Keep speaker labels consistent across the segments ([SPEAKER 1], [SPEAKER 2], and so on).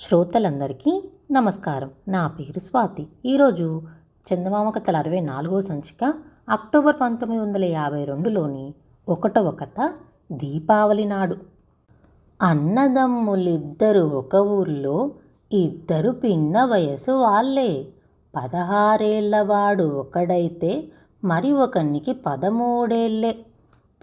[SPEAKER 1] శ్రోతలందరికీ నమస్కారం. నా పేరు స్వాతి. ఈరోజు చందమామ కథల అరవై నాలుగవ సంచిక అక్టోబర్ పంతొమ్మిది వందల యాభై రెండులోని ఒకటవ కథ దీపావళి నాడు. అన్నదమ్ములిద్దరు ఒక ఊర్లో ఇద్దరు పిన్న వయసు వాళ్ళే. పదహారేళ్ళవాడు ఒకడైతే మరి ఒకనికి పదమూడేళ్ళే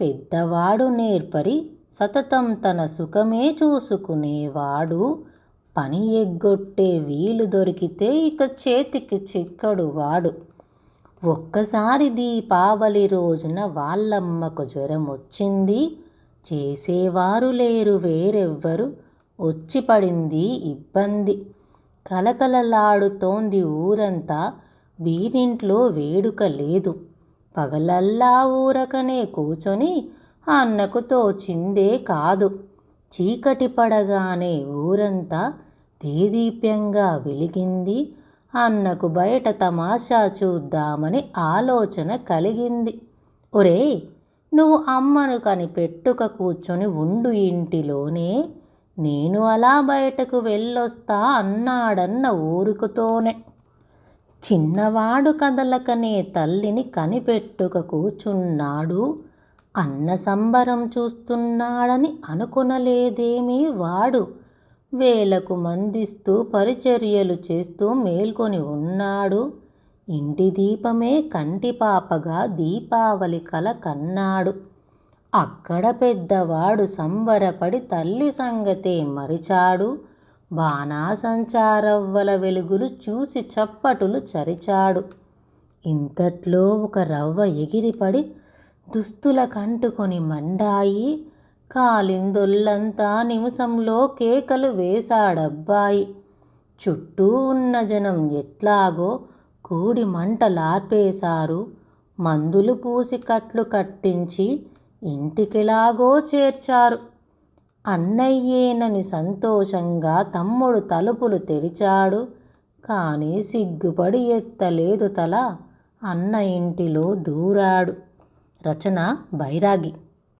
[SPEAKER 1] పెద్దవాడు నేర్పరి సతతం తన సుఖమే చూసుకునేవాడు. పని ఎగ్గొట్టే వీలు దొరికితే ఇక చేతికి చిక్కడు వాడు. ఒక్కసారి దీపావళి రోజున వాళ్ళమ్మకు జ్వరం వచ్చింది చేసేవారు లేరు వేరెవ్వరు. వచ్చి పడింది ఇబ్బంది. కలకలలాడుతోంది ఊరంతా. వీరింట్లో వేడుక లేదు. పగలల్లా ఊరకనే కూర్చొని అన్నకు తోచిందే కాదు. చీకటి పడగానే ఊరంతా దేదీప్యంగా వెలిగింది. అన్నకు బయట తమాషా చూద్దామని ఆలోచన కలిగింది. ఒరే నువ్వు అమ్మను కనిపెట్టుక కూర్చొని ఉండు ఇంటిలోనే. నేను అలా బయటకు వెళ్ళొస్తా అన్నాడన్న ఊరుకుతోనే. చిన్నవాడు కదలకనే తల్లిని కనిపెట్టుక కూర్చున్నాడు. అన్న సంబరం చూస్తున్నాడని అనుకునలేదేమీ వాడు. వేలకు మందిస్తూ పరిచర్యలు చేస్తూ మేల్కొని ఉన్నాడు. ఇంటి దీపమే కంటిపాపగా దీపావళి కల కన్నాడు. అక్కడ పెద్దవాడు సంబరపడి తల్లి సంగతే మరిచాడు. బాణాసంచారవ్వల వెలుగులు చూసి చప్పటులు చరిచాడు. ఇంతట్లో ఒక రవ్వ ఎగిరిపడి దుస్తుల కంటుకొని మండాయి. కాలిందొల్లంతా నిమిషంలో కేకలు వేశాడబ్బాయి. చుట్టూ ఉన్న జనం ఎట్లాగో కూడి మంటలార్పేశారు. మందులు పూసి కట్లు కట్టించి ఇంటికిలాగో చేర్చారు. అన్నయ్యేనని సంతోషంగా తమ్ముడు తలుపులు తెరిచాడు. కానీ సిగ్గుపడి ఎత్తలేదు తల. అన్న ఇంటిలో దూరాడు. రచన బైరాగి.